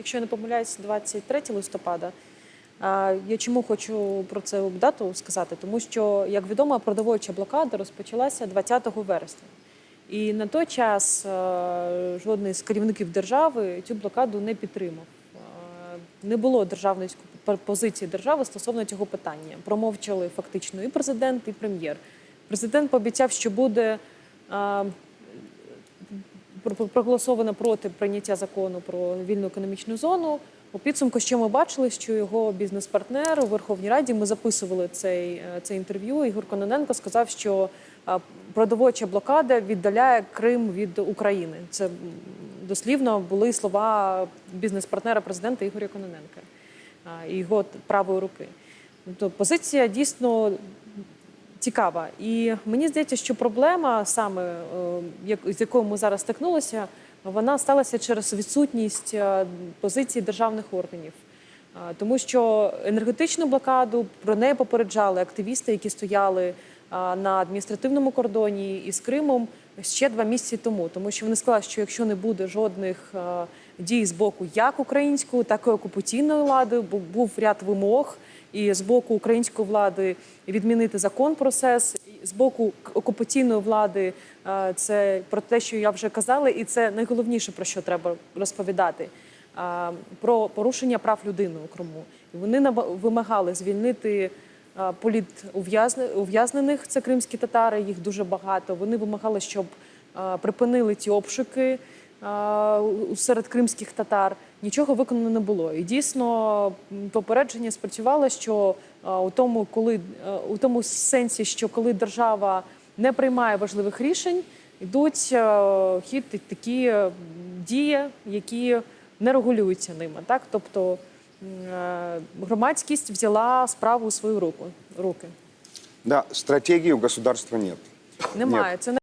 якщо я не помиляюсь, 23 листопада. Я чому хочу про це дату сказати? Тому що, як відомо, продовольча блокада розпочалася 20 вересня. І на той час жодний з керівників держави цю блокаду не підтримав. Не було державної позиції держави стосовно цього питання. Промовчали фактично і президент, і прем'єр. Президент пообіцяв, що буде проголосовано проти прийняття закону про вільну економічну зону. У підсумку, що ми бачили, що його бізнес-партнер у Верховній Раді ми записували цей, е, це інтерв'ю. Ігор Кононенко сказав, що е, продовольча блокада віддаляє Крим від України. Це дослівно були слова бізнес-партнера президента Ігоря Кононенка е, і його правої руки. Тобто позиція дійсно цікава. І мені здається, що проблема саме е, з якою ми зараз стикнулися, вона сталася через відсутність е, позиції державних органів. Е, Тому що енергетичну блокаду про неї попереджали активісти, які стояли на адміністративному кордоні із Кримом ще два місяці тому. Тому що вони сказали, що якщо не буде жодних е, дій з боку як української, так і окупаційної влади, бу- був ряд вимог і з боку української влади відмінити закон про СЕС, і з боку окупаційної влади е, це про те, що я вже казала, і це найголовніше про що треба розповідати. е, Про порушення прав людини у Криму. І вони вимагали звільнити е, політув'язне- це кримські татари, їх дуже багато. Вони вимагали, щоб е, припинили ті обшуки е, серед кримських татар. Нічого виконано не було. І дійсно попередження спрацювало, що у тому, коли у тому сенсі, що коли держава не приймає важливих рішень, йдуть хід такі дії, які не регулюються ними. Так, тобто е, громадськість взяла справу у свою руку руки. Да, стратегии у государства нет. Немає. Це